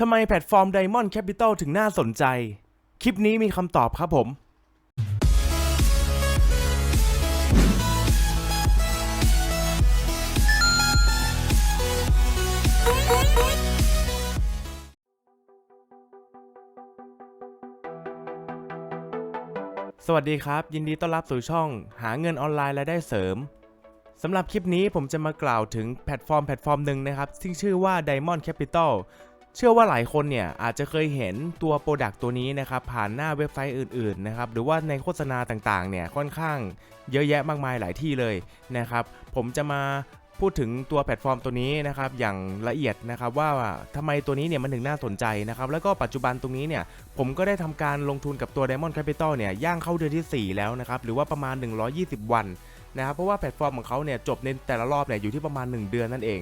ทำไมแพลตฟอร์ม Diamond Capital ถึงน่าสนใจ คลิปนี้มีคำตอบครับผม สวัสดีครับ ยินดีต้อนรับสู่ช่อง หาเงินออนไลน์และได้เสริมสำหรับคลิปนี้ผมจะมากล่าวถึงแพลตฟอร์มแพลตฟอร์มหนึ่งนะครับที่ชื่อว่า Diamond Capital เชื่อว่าหลายคนเนี่ยอาจจะเคยเห็นตัวโปรดักต์ตัวนี้นะครับผ่านหน้าเว็บไซต์อื่นๆนะครับหรือว่าในโฆษณาต่างๆเนี่ยค่อนข้างเยอะแยะมากมายหลายที่เลยนะครับผมจะมาพูดถึงตัวแพลตฟอร์มตัวนี้นะครับอย่างละเอียดนะครับว่าทำไมตัวนี้เนี่ยมันถึงน่าสนใจนะครับแล้วก็ปัจจุบันตรงนี้เนี่ยผมก็ได้ทำการลงทุนกับตัว Diamond Capital เนี่ยย่างเข้าเดือนที่ 4 แล้วนะครับหรือว่าประมาณ 120 วันนะครับเพราะว่าแพลตฟอร์มของเขาเนี่ยจบในแต่ละรอบเนี่ยอยู่ที่ประมาณ 1 เดือนนั่นเอง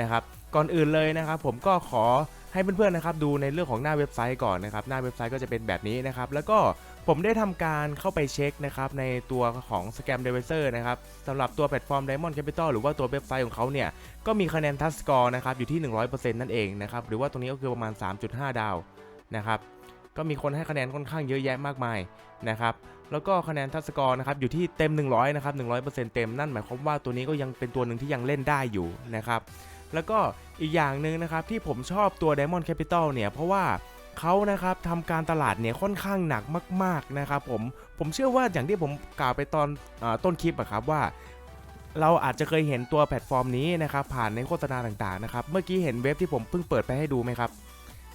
นะครับ ก่อนอื่นเลยนะครับผมก็ขอให้เพื่อนๆนะครับดูในเรื่องของหน้าเว็บไซต์ก่อนนะครับหน้าเว็บไซต์ก็จะเป็นแบบนี้นะครับแล้วก็ผมได้ทำการเข้าไปเช็คนะครับในตัวของ Scam d e v i s o r นะครับสำหรับตัวแพลตฟอร์ม Diamond Capital หรือว่าตัวเว็บไซต์ของเขาเนี่ยก็มีคะแนนทัสกอร์นะครับอยู่ที่ 100%นั่นเองนะครับหรือว่าตรงนี้ก็คือประมาณ 3.5 ดาวนะครับก็มีคนให้คะแนนค่อนข้างเยอะแยะมากมายนะครับแล้วก็คะแนนทัสกอร์นะครับอยู่ที่เต็ม 100นะครับ100%เต็มนั่นหมายความว่าตัวนี้ก็ยังเป็นตัวหนึ่งที่ยังเล่นได้อยู่นะครับ แล้วก็อีกอย่างหนึ่งนะครับที่ผมชอบตัว Diamond Capital เนี่ยเพราะว่าเขานะครับทำการตลาดเนี่ยค่อนข้างหนักมาก ๆนะครับผมผมเชื่อว่าอย่างที่ผมกล่าวไปตอนอต้นคลิปอะครับว่าเราอาจจะเคยเห็นตัวแพลตฟอร์มนี้นะครับผ่านในโฆษณาต่างๆนะครับเมื่อกี้เห็นเว็บที่ผมเพิ่งเปิดไปให้ดูไหมครับ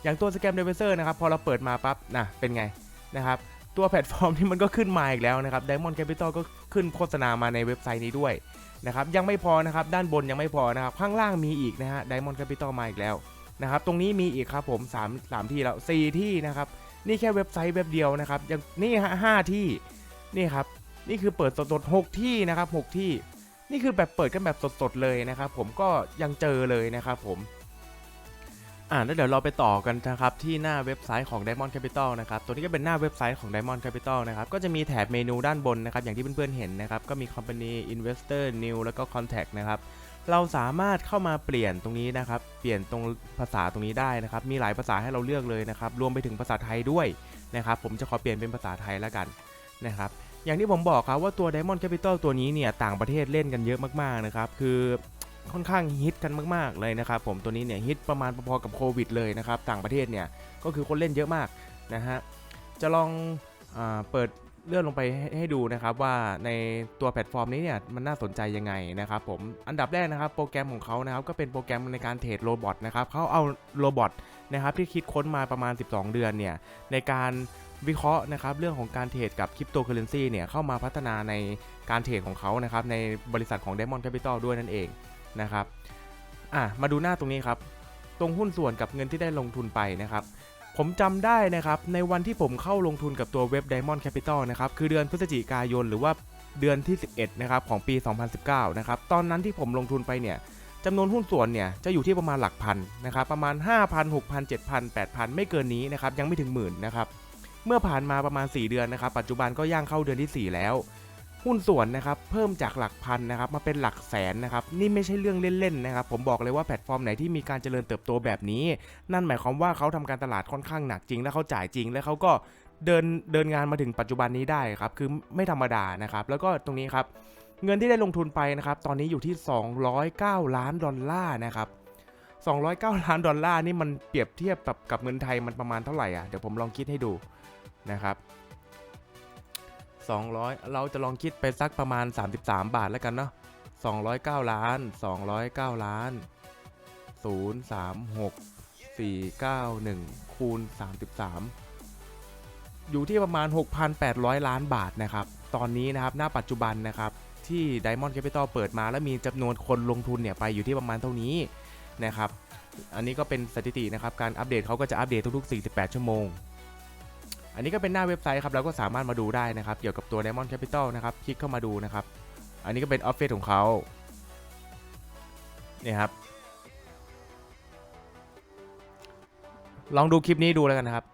อย่างตัว Scam d e v i s o r นะครับพอเราเปิดมาปั๊บนะเป็นไงนะครับตัวแพลตฟอร์มที่มันก็ขึ้นมาอีกแล้วนะครับ Diamond Capital ก็ขึ้นโฆษณามาในเว็บไซต์นี้ด้วย นะครับยังไม่พอนะครับด้านบนยังไม่พอนะครับข้างล่างมีอีกนะฮะไดมอนด์แคปิตอลมาอีกแล้วนะครับตรงนี้มีอีกครับผม3 3ที่แล้ว4ที่นะครับนี่แค่เว็บไซต์เว็บเดียวนะครับยังนี่ฮะห้าที่นี่ครับนี่คือเปิดสดๆ6ที่นะครับ6ที่ นี่คือแบบเปิดกันแบบสดๆเลยนะครับผมก็ยังเจอเลยนะครับผม อ่าแล้วเดี๋ยวเราไปต่อกันนะครับที่หน้าเว็บไซต์ของ Diamond Capital นะครับตัวนี้ก็เป็นหน้าเว็บไซต์ของ Diamond Capital นะครับก็จะมีแถบเมนูด้านบนนะครับอย่างที่เพื่อนๆเห็นนะครับก็มี Company Investor New แล้วก็ Contact นะครับเราสามารถเข้ามาเปลี่ยนตรงนี้นะครับ เปลี่ยนตรงภาษาตรงนี้ได้นะครับ มีหลายภาษาให้เราเลือกเลยนะครับ รวมไปถึงภาษาไทยด้วยนะครับ ผมจะขอเปลี่ยนเป็นภาษาไทยแล้วกันนะครับ อย่างที่ผมบอกครับว่าตัว Diamond Capital ตัวนี้เนี่ยต่างประเทศเล่นกันเยอะมากๆนะครับ คือ ค่อนข้างฮิตกันมากๆเลยนะครับผมตัวนี้เนี่ยฮิตประมาณพอๆกับโควิดเลยนะครับต่างประเทศเนี่ยก็คือคนเล่นเยอะมากนะฮะจะลองอเปิดเลื่อนลงไปให้ให้ดูนะครับว่าในตัวแพลตฟอร์มนี้เนี่ยมันน่าสนใจยังไงนะครับผมอันดับแรกนะครับโปรแกรมของเขานะครับก็เป็นโปรแกรมในการเทรดโรบอทนะครับเขาเอาโรบอทนะครับที่คิดค้นมาประมาณ 12 เดือนเนี่ยในการวิเคราะห์นะครับเรื่องของการเทรดกับคริปโตเคอเรนซีเนี่ยเข้ามาพัฒนาในการเทรดของเขานะครับในบริษัทของ Diamond Capital ด้วยนั่นเอง นะครับอะมาดูหน้าตรงนี้ครับ ตรงหุ้นส่วนกับเงินที่ได้ลงทุนไปนะครับ ผมจำได้นะครับ ในวันที่ผมเข้าลงทุนกับตัวเว็บ Diamond Capital นะครับ คือเดือนพฤศจิกายนหรือว่าเดือนที่ 11 นะครับ ของปี 2019 นะครับ ตอนนั้นที่ผมลงทุนไปเนี่ยจำนวนหุ้นส่วนเนี่ยจะอยู่ที่ประมาณหลักพันนะครับ ประมาณ 5,000 6,000 7,000 8,000 ไม่เกินนี้นะครับ ยังไม่ถึงหมื่นนะครับ เมื่อผ่านมาประมาณ 4 เดือนนะครับ ปัจจุบันก็ย่างเข้าเดือนที่ 4 แล้ว หุ้นส่วนนะครับเพิ่มจากหลักพันนะครับมาเป็นหลักแสนนะครับนี่ไม่ใช่เรื่องเล่นๆนะครับผมบอกเลยว่าแพลตฟอร์มไหนที่มีการเจริญเติบโตแบบนี้ นั่นหมายความว่าเขาทำการตลาดค่อนข้างหนักจริง และเขาจ่ายจริง และเขาก็เดินเดินงานมาถึงปัจจุบันนี้ได้ครับคือไม่ธรรมดานะครับแล้วก็ตรงนี้ครับเงินที่ได้ลงทุนไปนะครับตอนนี้อยู่ที่ 209 ล้านดอลลาร์นะครับ209 ล้านดอลลาร์นี่มันเปรียบเทียบกับกับเงินไทยมันประมาณเท่าไหร่อะเดี๋ยวผมลองคิดให้ดูนะครับ 200 เราจะลองคิดไปสักประมาณ 33 บาทแล้วกันเนาะ209 ล้าน 209 ล้าน 036 491 คูณ 33 อยู่ที่ประมาณ 6,800 ล้านบาทนะครับ ตอนนี้นะครับ หน้าปัจจุบันนะครับ ที่ Diamond Capital เปิดมาแล้วมีจำนวนคนลงทุนเนี่ย ไปอยู่ที่ประมาณเท่านี้นะครับ อันนี้ก็เป็นสถิตินะครับ การอัปเดตเขาก็จะอัปเดตทุกๆ 48 ชั่วโมง อันนี้ก็เป็นหน้าเว็บไซต์ครับเราก็สามารถมาดูได้นะครับ เกี่ยวกับตัว Diamond Capital นะครับ คลิกเข้ามาดูนะครับ อันนี้ก็เป็นออฟฟิศของเขาเนี่ยครับ ลองดูคลิปนี้ดูแล้วกันนะครับ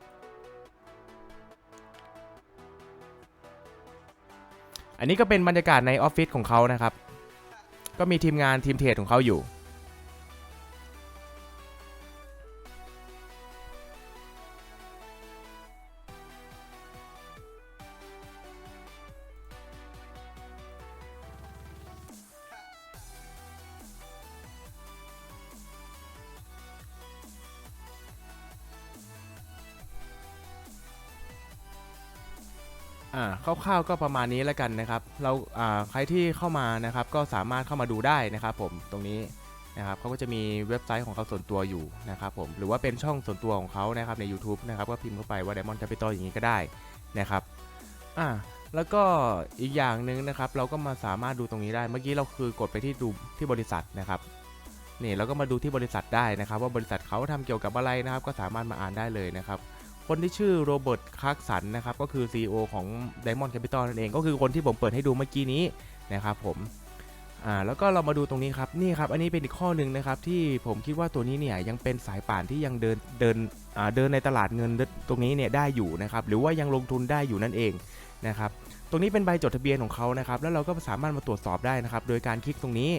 อันนี้ก็เป็นบรรยากาศในออฟฟิศของเขานะครับ ก็มีทีมงานทีมเทรดของเขาอยู่ อ่าคร่าวๆก็ประมาณนี้แล้วกันนะครับเราอ่าใครที่เข้ามานะครับก็สามารถเข้ามาดูได้นะครับผมตรงนี้นะครับเขาก็จะมีเว็บไซต์ของเขาส่วนตัวอยู่นะครับผมหรือว่าเป็นช่องส่วนตัวของเขานะครับใน YouTube นะครับก็พิมพ์เข้าไปว่า Diamond Capital อย่างนี้ก็ได้นะครับอ่าแล้วก็อีกอย่างหนึ่งนะครับเราก็มาสามารถดูตรงนี้ได้เมื่อกี้เราคือกดไปที่ดูที่บริษัทนะครับนี่เราก็มาดูที่บริษัทได้นะครับ ว่าบริษัทเขาทำเกี่ยวกับอะไรนะครับ ก็สามารถมาอ่านได้เลยนะครับ คนที่ชื่อโรเบิร์ตคาร์กสันนะครับก็คือ CEO ของ Diamond Capital นั่นเอง ก็คือคนที่ผมเปิดให้ดูเมื่อกี้นี้นะครับผมอ่าแล้วก็เรามาดูตรงนี้ครับนี่ครับอันนี้เป็นอีกข้อหนึ่งนะครับที่ผมคิดว่าตัวนี้เนี่ยยังเป็นสายป่านที่ยังเดินเดินอ่าเดินในตลาดเงินตรงนี้เนี่ยได้อยู่นะครับหรือว่ายังลงทุนได้อยู่นั่นเองนะครับตรงนี้เป็นใบจดทะเบียนของเขานะครับแล้วเราก็สามารถมาตรวจสอบได้นะครับโดยการคลิกตรงนี้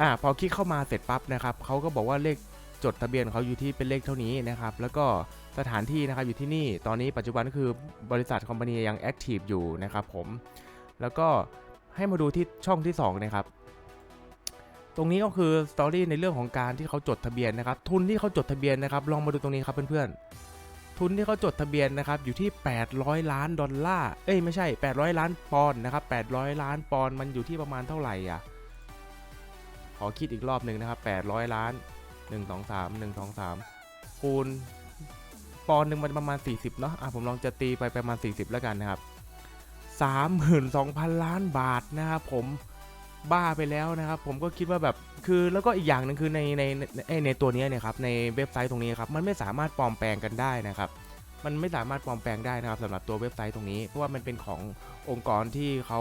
อ่าพอคลิกเข้ามาเสร็จปั๊บนะครับเขาก็บอกว่าเลข จดทะเบียนเขาอยู่ที่เป็นเลขเท่านี้นะครับ แล้วก็สถานที่นะครับอยู่ที่นี่ ตอนนี้ปัจจุบันก็คือบริษัทคอมพานียังแอคทีฟอยู่นะครับผม แล้วก็ให้มาดูที่ช่องที่2นะครับ ตรงนี้ก็คือสตอรี่ในเรื่องของการที่เขาจดทะเบียนนะครับ ทุนที่เขาจดทะเบียนนะครับ ลองมาดูตรงนี้ครับเพื่อนๆ ทุนที่เขาจดทะเบียนนะครับอยู่ที่ 800 ล้านดอลลาร์ เอ้ยไม่ใช่ 800 ล้านปอนด์นะครับ 800 ล้านปอนด์มันอยู่ที่ประมาณเท่าไหร่อะ ขอคิดอีกรอบหนึ่งนะครับ 800 ล้าน หนึ่งสองสามหนึ่งสองสามคูณปอนด์หนึ่งมันประมาณ 40เนาะอะผมลองจะตีไปประมาณ 40 แล้วกันนะครับ32,000 ล้านบาทนะครับผมบ้าไปแล้วนะครับ ผมก็คิดว่าแบบคือแล้วก็อีกอย่างหนึ่งคือในในในในตัวนี้เนี่ยครับในเว็บไซต์ตรงนี้ครับมันไม่สามารถปลอมแปลงกันได้นะครับ มันไม่สามารถปลอมแปลงได้นะครับสำหรับตัวเว็บไซต์ตรงนี้ เพราะว่ามันเป็นขององค์กรที่เขา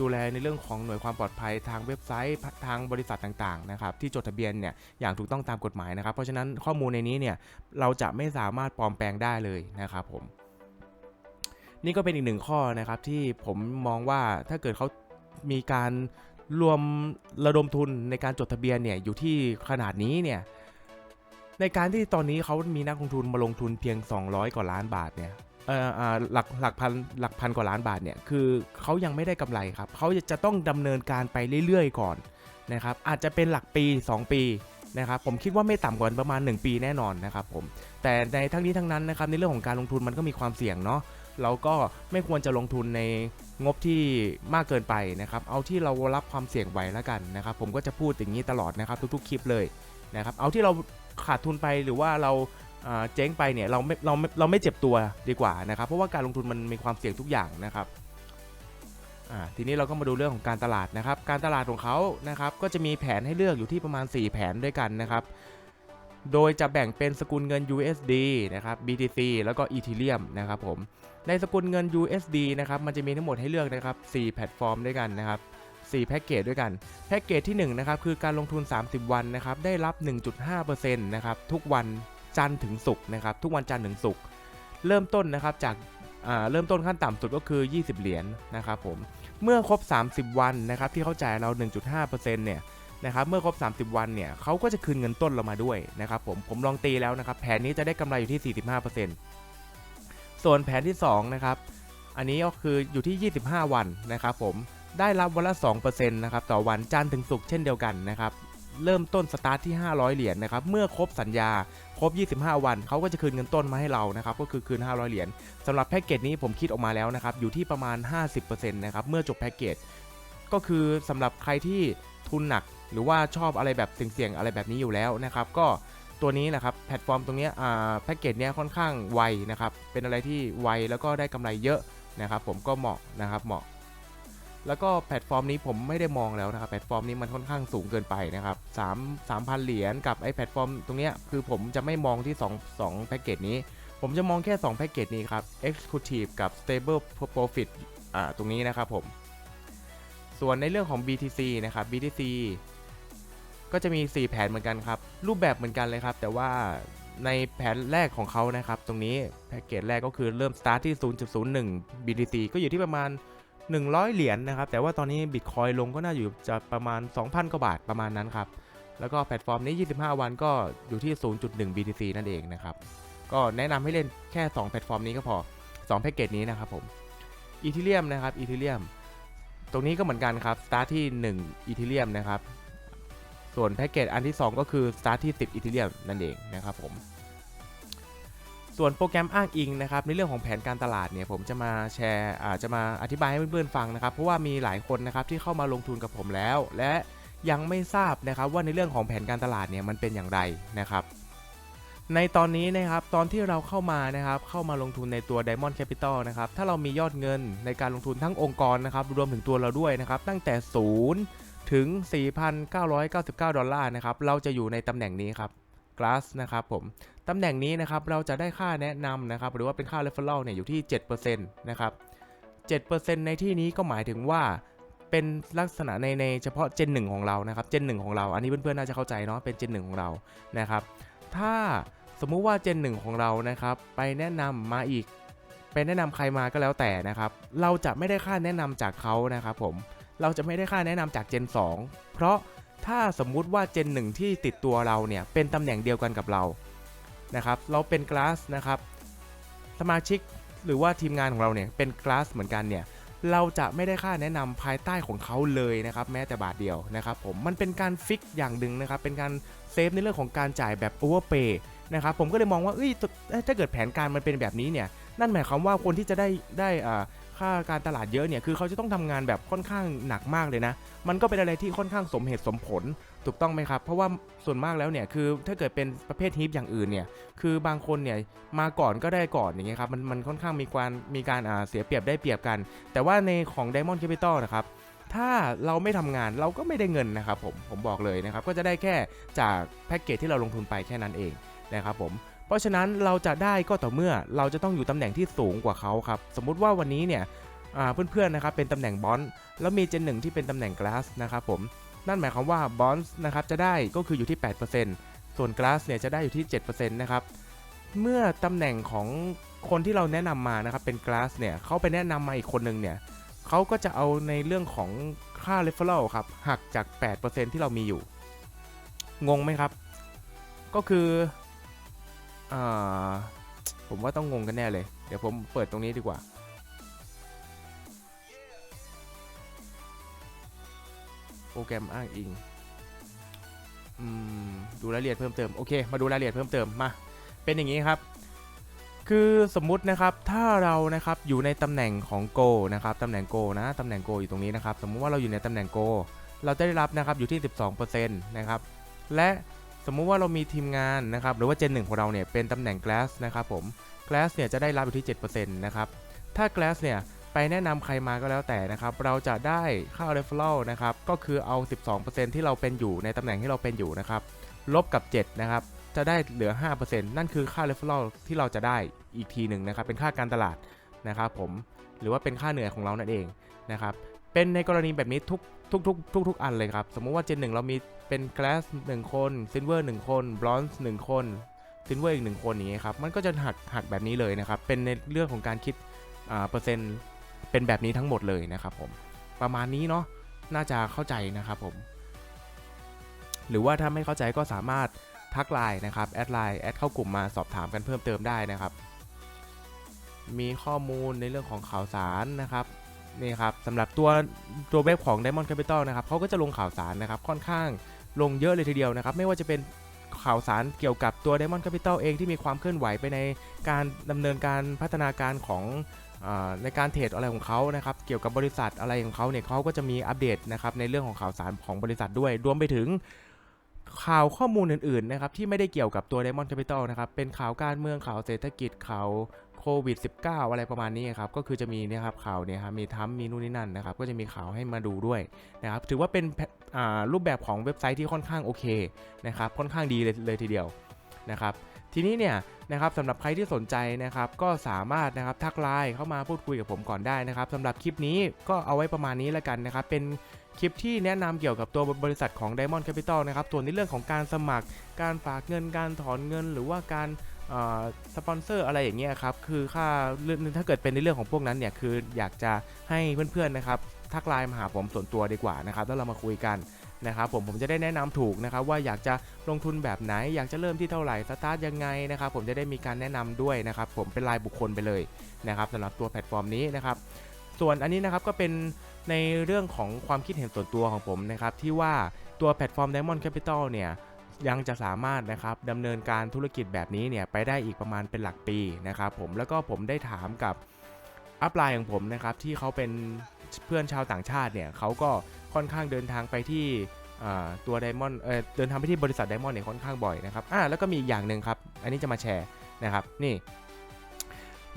ดูแลในเรื่องของหน่วยความปลอดภัยทางเว็บไซต์ทางบริษัทต่างๆนะครับที่จดทะเบียนเนี่ยอย่างถูกต้องตามกฎหมายนะครับ เพราะฉะนั้นข้อมูลในนี้เนี่ยเราจะไม่สามารถปลอมแปลงได้เลยนะครับผมนี่ก็เป็นอีกหนึ่งข้อนะครับที่ผมมองว่าถ้าเกิดเขามีการรวมระดมทุนในการจดทะเบียนเนี่ยอยู่ที่ขนาดนี้เนี่ยในการที่ตอนนี้เขามีนักลงทุนมาลงทุนเพียง 200 กว่าล้านบาทเนี่ย หลักหลักพันหลักพันกว่าล้านบาทเนี่ยคือเขายังไม่ได้กำไรครับเขาจะต้องดำเนินการไปเรื่อยๆก่อนนะครับอาจจะเป็นหลักปี 2 ปีนะครับผมคิดว่าไม่ต่ำกว่าประมาณ 1 ปีแน่นอนนะครับผมแต่ในทั้งนี้ทั้งนั้นนะครับในเรื่องของการลงทุนมันก็มีความเสี่ยงเนาะเราก็ไม่ควรจะลงทุนในงบที่มากเกินไปนะครับเอาที่เรารับความเสี่ยงไหวแล้วกันนะครับผมก็จะพูดอย่างนี้ตลอดนะครับทุกๆคลิปเลยนะครับเอาที่เราขาดทุนไปหรือว่าเรา เจ๊งไปเนี่ยเราไม่เราไม่เราไม่เจ็บตัวดีกว่านะครับ เพราะว่าการลงทุนมันมีความเสี่ยงทุกอย่างนะครับทีนี้เราก็มาดูเรื่องของการตลาดนะครับ การตลาดของเขานะครับก็จะมีแผนให้เลือกอยู่ที่ประมาณ 4 แผนด้วยกันนะครับ โดยจะแบ่งเป็นสกุลเงิน USD นะครับ BTC แล้วก็ Ethereum นะครับผมในสกุลเงิน USD นะครับมันจะมีทั้งหมดให้เลือกนะครับ 4 แพลตฟอร์มด้วยกันนะครับ4แพ็กเกจด้วยกัน แพ็กเกจที่1นะครับคือการลงทุน 30 วันนะครับได้รับ 1.5%นะครับทุกวัน จันทร์ถึงศุกร์นะครับ ทุกวันจันทร์ถึงศุกร์เริ่มต้นนะครับจากาเริ่มต้นขั้นต่ำสุดก็คือ 20 เหรียญนะครับผมเมื่อครบ 30 วันนะครับที่เขาจ่ายเรา 1.5%เนี่ยนะครับเมื่อครบ 30 วันเนี่ยเขาก็จะคืนเงินต้นเรามาด้วยนะครับผมผมลองตีแล้วนะครับแผนนี้จะได้กำไรอยู่ที่ 45%ส่วนแผนที่2นะครับอันนี้ก็คืออยู่ที่ 25 วันนะครับผมได้รับวันละ 2%นะครับต่อวันจันทร์ถึงศุกร์เช่นเดียวกันนะครับเริ่มต้นสตาร์ทที่ 500 เหรียญนะครับ เมื่อครบสัญญา ครบ 25 วันเขาก็จะคืนเงินต้นมาให้เรานะครับก็คือคืน 500 เหรียญสำหรับแพ็กเกจนี้ผมคิดออกมาแล้วนะครับอยู่ที่ประมาณ 50%นะครับเมื่อจบแพ็กเกจก็คือสำหรับใครที่ทุนหนักหรือว่าชอบอะไรแบบเสี่ยงๆอะไรแบบนี้อยู่แล้วนะครับก็ตัวนี้นะครับแพลตฟอร์มตรงนี้แพ็กเกจเนี้ยค่อนข้างไวนะครับเป็นอะไรที่ไวแล้วก็ได้กำไรเยอะนะครับผมก็เหมาะนะครับเหมาะ แล้วก็แพลตฟอร์มนี้ผมไม่ได้มองแล้วนะครับแพลตฟอร์มนี้มันค่อนข้างสูงเกินไปนะครับ3 3,000เหรียญกับไอ้แพลตฟอร์มตรงเนี้ยคือผมจะไม่มองที่2 2แพ็กเกจนี้ ผมจะมองแค่ 2 แพ็กเกจนี้ครับ Exclusive กับ Stable Profit อ่าตรงนี้นะครับผม ส่วนในเรื่องของ BTC นะครับ BTC ก็จะมี 4 แผนเหมือนกันครับ รูปแบบเหมือนกันเลยครับ แต่ว่าในแผนแรกของเขานะครับ ตรงนี้แพ็กเกจแรกก็คือเริ่มสตาร์ทที่ 0.01 BTC ก็อยู่ที่ประมาณ 100 เหรียญนะครับ แต่ว่าตอนนี้บิตคอยลงก็น่าอยู่จะประมาณ 2,000 กว่าบาทประมาณนั้นครับ แล้วก็แพลตฟอร์มนี้ 25 วันก็อยู่ที่ 0.1 BTC นั่นเองนะครับ ก็แนะนำให้เล่นแค่ 2 แพลตฟอร์มนี้ก็พอ 2 แพ็กเกจนี้นะครับผมอีเทเรียมนะครับอีเทเรียมตรงนี้ก็เหมือนกันครับสตาร์ทที่1อีเทเรียมนะครับ ส่วนแพ็กเกจอันที่ 2 ก็คือสตาร์ทที่ 10อีเทเรียมนั่นเองนะครับผม ส่วนโปรแกรมอ้างอิงนะครับในเรื่องของแผนการตลาดเนี่ยผมจะมาแชร์อาจะมาอธิบายให้เพื่อนๆฟังนะครับเพราะว่ามีหลายคนนะครับที่เข้ามาลงทุนกับผมแล้ว และยังไม่ทราบนะครับว่าในเรื่องของแผนการตลาดเนี่ยมันเป็นอย่างไรนะครับ ในตอนนี้นะครับตอนที่เราเข้ามานะครับเข้ามาลงทุนในตัว Diamond Capital นะครับถ้าเรามียอดเงินในการลงทุนทั้งองค์กรนะครับรวมถึงตัวเราด้วยนะครับตั้งแต่ศูนย์ถึง 4,999 ดอลลาร์นะครับเราจะอยู่ในตำแหน่งนี้ครับ glass นะครับผมตำแหน่งนี้นะครับเราจะได้ค่าแนะนำนะครับหรือว่าเป็นค่า referral เนี่ยอยู่ที่ 7%นะครับ 7%ในที่นี้ก็หมายถึงว่าเป็นลักษณะในในเฉพาะเจนหนึ่งของเรานะครับเจนหนึ่งของเรา อันนี้เพื่อนๆน่าจะเข้าใจเนาะเป็นเจนหนึ่งของเรานะครับ ถ้าสมมุติว่าเจนหนึ่งของเรานะครับ ไปแนะนำมาอีกไปแนะนำใครมาก็แล้วแต่นะครับ เราจะไม่ได้ค่าแนะนำจากเขานะครับผมเราจะไม่ได้ค่าแนะนำจากเจน2เพราะ ถ้าสมมุติว่าเจน1ที่ติดตัวเราเนี่ยเป็นตำแหน่งเดียวกันกับเรานะครับเราเป็นกลาสนะครับสมาชิกหรือว่าทีมงานของเราเนี่ยเป็นกลาสเหมือนกันเนี่ยเราจะไม่ได้ค่าแนะนำภายใต้ของเขาเลยนะครับแม้แต่บาทเดียวนะครับผมมันเป็นการฟิกอย่างหนึ่งนะครับเป็นการเซฟในเรื่องของการจ่ายแบบโอเวอร์เปย์นะครับผมก็เลยมองว่าเอ้ยถ้าเกิดแผนการมันเป็นแบบนี้เนี่ยนั่นหมายความว่าคนที่จะได้ได้อ่า ค่าการตลาดเยอะเนี่ยคือเขาจะต้องทำงานแบบค่อนข้างหนักมากเลยนะ มันก็เป็นอะไรที่ค่อนข้างสมเหตุสมผลถูกต้องไหมครับ เพราะว่าส่วนมากแล้วเนี่ยคือถ้าเกิดเป็นประเภทฮิปอย่างอื่นเนี่ยคือบางคนเนี่ยมาก่อนก็ได้ก่อนอย่างเงี้ยครับมันมันค่อนข้างมีการมีการเสียเปรียบได้เปรียบกัน แต่ว่าในของ Diamond Capital นะครับถ้าเราไม่ทำงานเราก็ไม่ได้เงินนะครับผมผมบอกเลยนะครับก็จะได้แค่จากแพ็กเกจที่เราลงทุนไปแค่นั้นเองนะครับผม เพราะฉะนั้นเราจะได้ก็ต่อเมื่อเราจะต้องอยู่ตำแหน่งที่สูงกว่าเขาครับ สมมุติว่าวันนี้เนี่ยเพื่อนๆนะครับเป็นตำแหน่งบอลแล้วมีเจนหนึ่งที่เป็นตำแหน่งกลาสนะครับผมนั่นหมายความว่าบอลนะครับจะได้ก็คืออยู่ที่ 8%ส่วนกลาสเนี่ยจะได้อยู่ที่ 7%นะครับเมื่อตำแหน่งของคนที่เราแนะนำมานะครับเป็นกลาสเนี่ยเขาไปแนะนำมาอีกคนหนึ่งเนี่ยเขาก็จะเอาในเรื่องของค่า referral ครับหักจาก 8%ที่เรามีอยู่ งงไหมครับ ก็คือ ผมว่าต้องงงกันแน่เลย เดี๋ยวผมเปิดตรงนี้ดีกว่า โปรแกรมอ้างอิงดูรายละเอียดเพิ่มเติม โอเค มาดูรายละเอียดเพิ่มเติม มา เป็นอย่างนี้ครับ คือสมมุตินะครับ ถ้าเรานะครับอยู่ในตำแหน่งของ Go นะครับ ตำแหน่ง Go นะ ตำแหน่ง Go อยู่ตรงนี้นะครับ สมมุติว่าเราอยู่ในตำแหน่ง Go เราจะได้รับนะครับอยู่ที่ 12%นะครับ และ สมมุติว่าเรามีทีมงานนะครับหรือว่าเจนหนึ่งของเราเนี่ยเป็นตำแหน่ง Glass นะครับผม Glass เนี่ยจะได้รับอยู่ที่7%นะครับถ้า Glass เนี่ยไปแนะนำใครมาก็แล้วแต่นะครับ เราจะได้ค่า referral นะครับ ก็คือเอา 12%ที่เราเป็นอยู่ในตำแหน่งที่เราเป็นอยู่นะครับ ลบกับ 7 นะครับ จะได้เหลือ 5%นั่นคือค่า referral ที่เราจะได้อีกทีหนึ่งนะครับ เป็นค่าการตลาดนะครับผม หรือว่าเป็นค่าเหนื่อยของเรานั่นเองนะครับ เป็นในกรณีแบบนี้ทุกทุกทุกทุกทุกอันเลยครับ สมมุติว่าเจนหนึ่งเรามีเป็น glass 1คน silver 1คน bronze 1คน silver อีก1คนอย่างเงี้ยครับมันก็จะหักหักแบบนี้เลยนะครับ เป็นในเรื่องของการคิดอ่าเปอร์เซ็นต์เป็นแบบนี้ทั้งหมดเลยนะครับผมประมาณนี้เนาะน่าจะเข้าใจนะครับผม หรือว่าถ้าไม่เข้าใจก็สามารถทักไลน์นะครับแอดไลน์แอดเข้ากลุ่มมาสอบถามกันเพิ่มเติมได้นะครับ มีข้อมูลในเรื่องของข่าวสารนะครับ นี่ครับสำหรับตัวตัวเว็บของ Diamond Capital นะครับเขาก็จะลงข่าวสารนะครับค่อนข้างลงเยอะเลยทีเดียวนะครับ ไม่ว่าจะเป็นข่าวสารเกี่ยวกับตัว Diamond Capital เองที่มีความเคลื่อนไหวไปในการดำเนินการพัฒนาการของในการเทรดอะไรของเขานะครับ เกี่ยวกับบริษัทอะไรของเขาเนี่ยเขาก็จะมีอัปเดตนะครับในเรื่องของข่าวสารของบริษัทด้วย รวมไปถึงข่าวข้อมูลอื่นๆนะครับที่ไม่ได้เกี่ยวกับตัว Diamond Capital นะครับ เป็นข่าวการเมืองข่าวเศรษฐกิจข่าว ควิด -19 อะไรประมาณนี้ครับ ก็คือจะมีนี่ครับข่าวเนี่ยครับมีทั้มมีนู่นนี่นั่นนะครับ ก็จะมีข่าวให้มาดูด้วยนะครับ ถือว่าเป็นรูปแบบของเว็บไซต์ที่ค่อนข้างโอเคนะครับ ค่อนข้างดีเลยเลยทีเดียวนะครับ ทีนี้เนี่ยนะครับสำหรับใครที่สนใจนะครับ ก็สามารถนะครับทักไลน์เข้ามาพูดคุยกับผมก่อนได้นะครับสำหรับคลิปนี้ก็เอาไว้ประมาณนี้แล้วกันนะครับ เป็นคลิปที่แนะนำเกี่ยวกับตัวบริษัทของ Diamond Capital นะครับส่วนในเรื่องของการสมัคร การฝากเงิน การถอนเงิน หรือว่าการ สปอนเซอร์อะไรอย่างเงี้ยครับ คือค่าถ้าเกิดเป็นในเรื่องของพวกนั้นเนี่ย คืออยากจะให้เพื่อนๆนะครับ ทักไลน์มาหาผมส่วนตัวดีกว่านะครับ แล้วเรามาคุยกันนะครับผมผมจะได้แนะนำถูกนะครับว่าอยากจะลงทุนแบบไหน อยากจะเริ่มที่เท่าไหร่สตาร์ทยังไงนะครับผมจะได้มีการแนะนำด้วยนะครับผมเป็นรายบุคคลไปเลยนะครับสำหรับตัวแพลตฟอร์มนี้นะครับส่วนอันนี้นะครับก็เป็นในเรื่องของความคิดเห็นส่วนตัวของผมนะครับที่ว่าตัวแพลตฟอร์ม Diamond Capital เนี่ย ยังจะสามารถนะครับดำเนินการธุรกิจแบบนี้เนี่ยไปได้อีกประมาณเป็นหลักปีนะครับผมแล้วก็ผมได้ถามกับอัปไลน์ของผมนะครับที่เขาเป็นเพื่อนชาวต่างชาติเนี่ยเขาก็ค่อนข้างเดินทางไปที่ตัวไดมอนด์เอเดินทางไปที่บริษัทไดมอนด์เนี่ยค่อนข้างบ่อยนะครับอ่าแล้วก็มีอีกอย่างหนึ่งครับ อันนี้จะมาแชร์นะครับนี่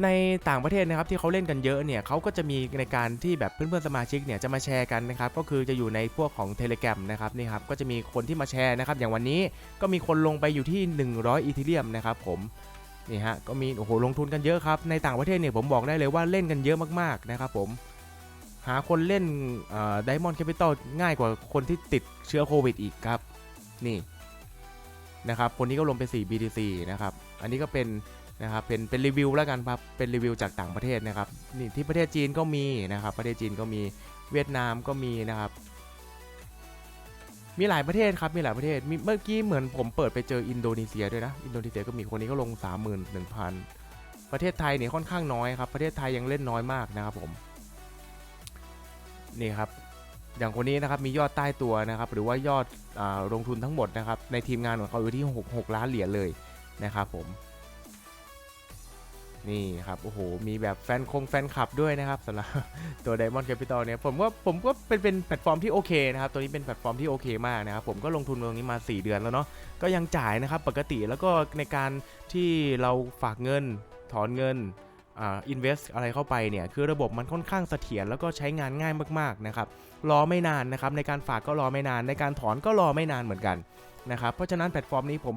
ในต่างประเทศนะครับที่เขาเล่นกันเยอะเนี่ยเขาก็จะมีในการที่แบบเพื่อนๆสมาชิกเนี่ยจะมาแชร์กันนะครับก็คือจะอยู่ในพวกของ Telegram นะครับนี่ครับก็จะมีคนที่มาแชร์นะครับอย่างวันนี้ก็มีคนลงไปอยู่ที่ 100อีเทเรียมนะครับผมนี่ฮะก็มีโอ้โหลงทุนกันเยอะครับในต่างประเทศเนี่ยผมบอกได้เลยว่าเล่นกันเยอะมากๆนะครับผมหาคนเล่นไดมอนด์แคปิตอลง่ายกว่าคนที่ติดเชื้อโควิดอีกครับนี่นะครับคนนี้ก็ลงไป 4 BTC นะครับอันนี้ก็เป็น นะครับเป็นเป็นรีวิวแล้วกันครับเป็นรีวิวจากต่างประเทศนะครับนี่ที่ประเทศจีนก็มีนะครับ ประเทศจีนก็มีเวียดนามก็มีนะครับ มีหลายประเทศครับมีหลายประเทศมีเมื่อกี้เหมือนผมเปิดไปเจออินโดนีเซียด้วยนะอินโดนีเซียก็มีคนนี้ก็ลง 31,000 ประเทศไทยเนี่ยค่อนข้างน้อยครับประเทศไทยยังเล่นน้อยมากนะครับผมนี่ครับอย่างคนนี้นะครับมียอดใต้ตัวนะครับหรือว่ายอดอลงทุนทั้งหมดนะครับในทีมงานของเขาอยู่ที่ 6 6 ล้านเหรียญเลยนะครับผม นี่ครับ โอ้โห มีแบบแฟนคงแฟนคลับด้วยนะครับสำหรับตัว Diamond Capital เนี่ยผมว่าผมก็เป็นเป็นแพลตฟอร์มที่โอเคนะครับ ตัวนี้เป็นแพลตฟอร์มที่โอเคมากนะครับ ผมก็ลงทุนตรงนี้มา 4 เดือนแล้วเนาะก็ยังจ่ายนะครับปกติแล้วก็ในการที่เราฝากเงินถอนเงินอ่า invest อะไรเข้าไปเนี่ยคือระบบมันค่อนข้างเสถียรแล้วก็ใช้งานง่ายมากๆนะครับรอไม่นานนะครับในการฝากก็รอไม่นาน ในการถอนก็รอไม่นานเหมือนกันนะครับเพราะฉะนั้นแพลตฟอร์มนี้ผม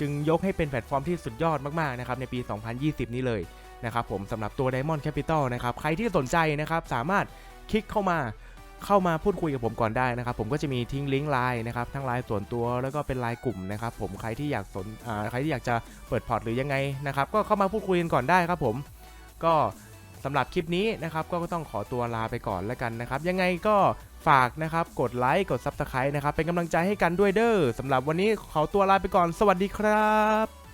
จึงยกให้เป็นแพลตฟอร์มที่สุดยอดมากๆนะครับในปี 2020 นี้เลยนะครับผมสำหรับตัว Diamond Capital นะครับใครที่สนใจนะครับสามารถคลิกเข้ามาเข้ามาพูดคุยกับผมก่อนได้นะครับ ผมก็จะมีทิ้งลิงก์ไลน์นะครับทั้งไลน์ส่วนตัวแล้วก็เป็นไลน์กลุ่มนะครับผมใครที่อยากสนใครที่อยากจะเปิดพอร์ตหรือยังไงนะครับก็เข้ามาพูดคุยกันก่อนได้ครับผมก็ สำหรับคลิปนี้นะครับก็ต้องขอตัวลาไปก่อนแล้วกันนะครับ ยังไงก็ฝากนะครับกดไลค์กด Subscribe นะครับเป็นกำลังใจให้กันด้วยเด้อสำหรับวันนี้ขอตัวลาไปก่อน สวัสดีครับ